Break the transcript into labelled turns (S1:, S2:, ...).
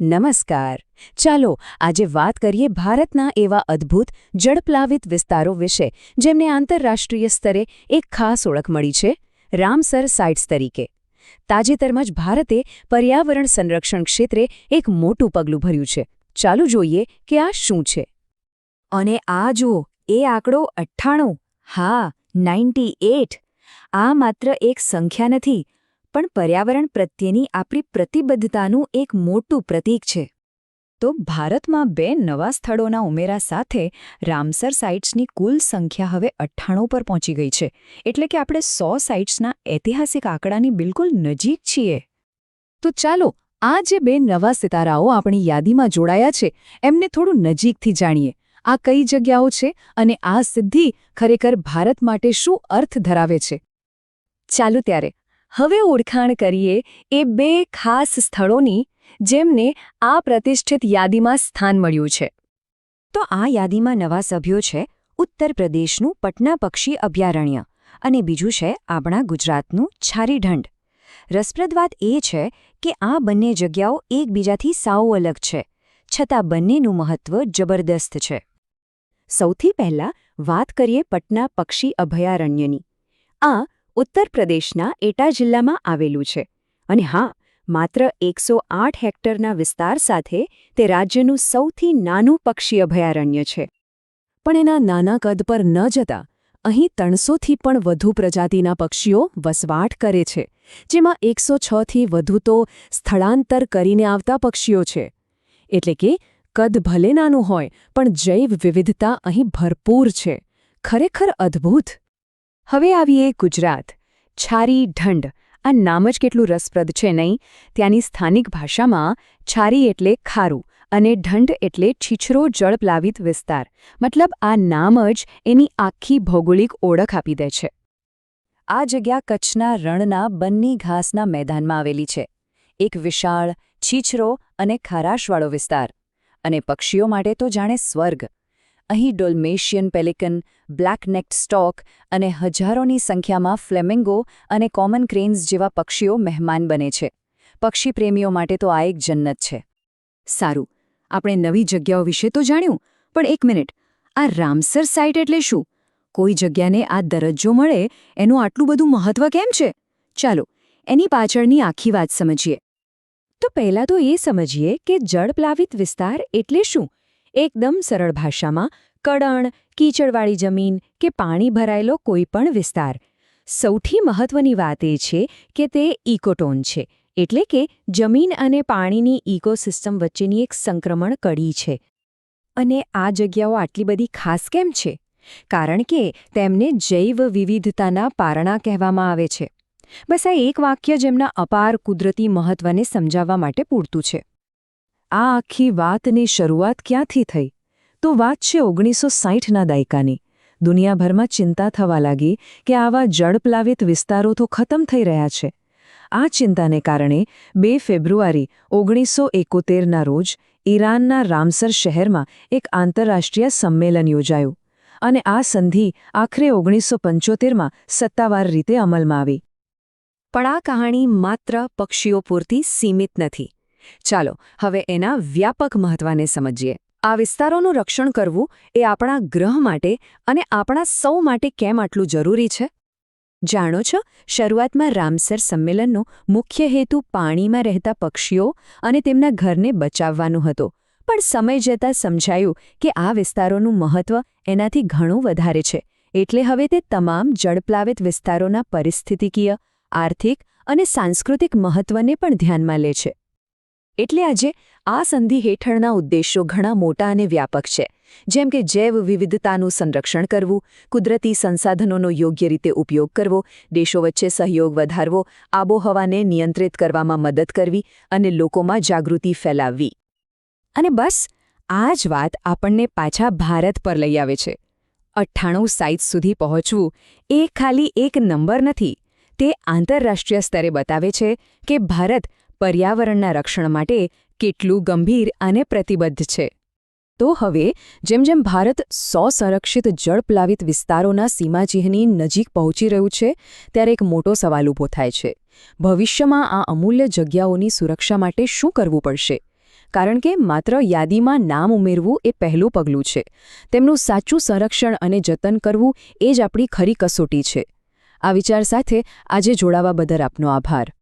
S1: નમસ્કાર. ચાલો, આજે વાત કરીએ ભારતના એવા અદ્ભુત, જળપ્લાવિત વિસ્તારો વિશે, જેમને આંતરરાષ્ટ્રીય સ્તરે એક ખાસ ઓળખ મળી છે, રામસર સાઇટ્સ તરીકે. તાજેતરમાં જ ભારતે પર્યાવરણ સંરક્ષણ ક્ષેત્રે એક મોટું પગલું ભર્યું છે. ચાલુ જોઈએ કે આ શું છે.
S2: અને આ જુઓ, એ આંકડો અઠ્ઠાણું, હા, નાઇન્ટી આ માત્ર એક સંખ્યા નથી પણ પર્યાવરણ પ્રત્યેની આપણી પ્રતિબદ્ધતાનું એક મોટું પ્રતીક છે. તો ભારતમાં બે નવા સ્થળોના ઉમેરા સાથે રામસર સાઇટ્સની કુલ સંખ્યા હવે અઠ્ઠાણું પર પહોંચી ગઈ છે. એટલે કે આપણે સો સાઇટ્સના ઐતિહાસિક આંકડાની બિલકુલ નજીક છીએ.
S1: તો ચાલો, આ જે બે નવા સિતારાઓ આપણી યાદીમાં જોડાયા છે, એમને થોડું નજીકથી જાણીએ. આ કઈ જગ્યાઓ છે અને આ સિદ્ધિ ખરેખર ભારત માટે શું અર્થ ધરાવે છે?
S2: ચાલો ત્યારે હવે ઓળખાણ કરીએ એ બે ખાસ સ્થળોની જેમને આ પ્રતિષ્ઠિત યાદીમાં સ્થાન મળ્યું છે. તો આ યાદીમાં નવા સભ્યો છે ઉત્તર પ્રદેશનું પટના પક્ષી અભયારણ્ય અને બીજું છે આપણા ગુજરાતનું છારીઢંડ રસપ્રદ વાત એ છે કે આ બંને જગ્યાઓ એકબીજાથી સાવ અલગ છે, છતાં બંનેનું મહત્વ જબરદસ્ત છે. સૌથી પહેલા વાત કરીએ પટના પક્ષી અભયારણ્યની. આ ઉત્તર પ્રદેશના એટા જિલ્લામાં આવેલું છે. અને હા, માત્ર એકસો આઠ હેક્ટરના વિસ્તાર સાથે તે રાજ્યનું સૌથી નાનું પક્ષી અભયારણ્ય છે.
S1: પણ એના નાના કદ પર ન જતા, અહીં ત્રણસોથી પણ વધુ પ્રજાતિના પક્ષીઓ વસવાટ કરે છે, જેમાં એકસો છથી વધુ તો સ્થળાંતર કરીને આવતા પક્ષીઓ છે. એટલે કે, કદ ભલે નાનું હોય, પણ જૈવ વિવિધતા અહીં ભરપૂર છે. ખરેખર અદ્ભુત! હવે આવીએ ગુજરાત. છારી, ઢંઢ. આ નામ જ કેટલું રસપ્રદ છે નહીં? ત્યાંની સ્થાનિક ભાષામાં છારી એટલે ખારું અને ઢંઢ એટલે છીછરો જળપ્લાવિત વિસ્તાર. મતલબ આ નામ જ એની આખી ભૌગોલિક ઓળખ આપી દે છે.
S2: આ જગ્યા કચ્છના રણના બન્ની ઘાસના મેદાનમાં આવેલી છે. એક વિશાળ, છીછરો અને ખારાશવાળો વિસ્તાર. અને પક્ષીઓ માટે તો જાણે સ્વર્ગ. અહીં ડોલ્મેશિયન પેલિકન બ્લેકનેક્ટ સ્ટોક અને હજારોની સંખ્યામાં ફ્લેમિંગો અને કોમન ક્રેન્સ જેવા પક્ષીઓ મહેમાન બને છે. પક્ષી પ્રેમીઓ માટે તો આ એક જન્નત છે. સારું, આપણે નવી જગ્યાઓ વિશે તો જાણ્યું, પણ એક મિનિટ, આ રામસર સાઇટ એટલે શું? કોઈ જગ્યાને આ દરજ્જો મળે, એનું આટલું બધું મહત્વ કેમ છે? ચાલો, એની પાછળની આખી વાત સમજીએ. તો પહેલાં તો એ સમજીએ કે જળપ્લાવિત વિસ્તાર એટલે શું? એકદમ સરળ ભાષામાં કડણ, કીચડવાળી જમીન કે પાણી ભરાયેલો કોઈપણ વિસ્તાર. સૌથી મહત્વની વાત એ છે કે તે ઇકોટોન છે, એટલે કે જમીન અને પાણીની ઇકોસિસ્ટમ વચ્ચેની એક સંક્રમણ કડી છે. અને આ જગ્યાઓ આટલી બધી ખાસ કેમ છે? કારણ કે તેમને જૈવ વિવિધતાના પારણા કહેવામાં આવે છે. બસ આ એક વાક્ય જેમના અપાર કુદરતી મહત્વને સમજાવવા માટે પૂરતું છે.
S1: આ આખી વાતની શરૂઆત ક્યાંથી થઈ? તો વાત છે ઓગણીસો સાહીઠના દાયકાની. દુનિયાભરમાં ચિંતા થવા લાગી કે આવા જળપ્લાવિત વિસ્તારો તો ખતમ થઈ રહ્યા છે. આ ચિંતાને કારણે બે ફેબ્રુઆરી ઓગણીસો એકોતેરના રોજ ઈરાનના રામસર શહેરમાં એક આંતરરાષ્ટ્રીય સંમેલન યોજાયું અને આ સંધિ આખરે ઓગણીસો પંચોતેરમાં સત્તાવાર રીતે અમલમાં આવી.
S2: પણ આ કહાણી માત્ર પક્ષીઓ પૂરતી સીમિત નથી. ચાલો, હવે એના વ્યાપક મહત્વને સમજીએ. આ વિસ્તારોનું રક્ષણ કરવું એ આપણા ગ્રહ માટે અને આપણા સૌ માટે કેમ આટલું જરૂરી છે? જાણો છો, શરૂઆતમાં રામસર સંમેલનનો મુખ્ય હેતુ પાણીમાં રહેતા પક્ષીઓ અને તેમના ઘરને બચાવવાનું હતો. પણ સમય જતાં સમજાયું કે આ વિસ્તારોનું મહત્વ એનાથી ઘણું વધારે છે. એટલે હવે તે તમામ જળપ્લાવિત વિસ્તારોના પરિસ્થિતિકીય, આર્થિક અને સાંસ્કૃતિક મહત્વને પણ ધ્યાનમાં લે છે. એટલે આજે આ સંધિ હેઠળના ઉદ્દેશો ઘણા મોટા અને વ્યાપક છે. જેમ કે જૈવ વિવિધતાનું સંરક્ષણ કરવું, કુદરતી સંસાધનોનો યોગ્ય રીતે ઉપયોગ કરવો, દેશો વચ્ચે સહયોગ વધારવો, આબોહવાને નિયંત્રિત કરવામાં મદદ કરવી અને લોકોમાં જાગૃતિ ફેલાવવી. અને બસ, આ જ વાત આપણને પાછા ભારત પર લઈ આવે છે. અઠ્ઠાણું સાઇઝ સુધી પહોંચવું એ ખાલી એક નંબર નથી. તે આંતરરાષ્ટ્રીય સ્તરે બતાવે છે કે ભારત પર્યાવરણના રક્ષણ માટે કેટલું ગંભીર અને પ્રતિબદ્ધ છે. તો હવે, જેમ જેમ ભારત સો સંરક્ષિત જળપ્લાવિત વિસ્તારોના સીમાચિહ્નની નજીક પહોંચી રહ્યું છે, ત્યારે એક મોટો સવાલ ઊભો થાય છે. ભવિષ્યમાં આ અમૂલ્ય જગ્યાઓની સુરક્ષા માટે શું કરવું પડશે?
S1: કારણ કે માત્ર યાદીમાં નામ ઉમેરવું એ પહેલું પગલું છે. તેમનું સાચું સંરક્ષણ અને જતન કરવું એ જ આપણી ખરી કસોટી છે. આ વિચાર સાથે આજે જોડાવા બદલ આપનો આભાર.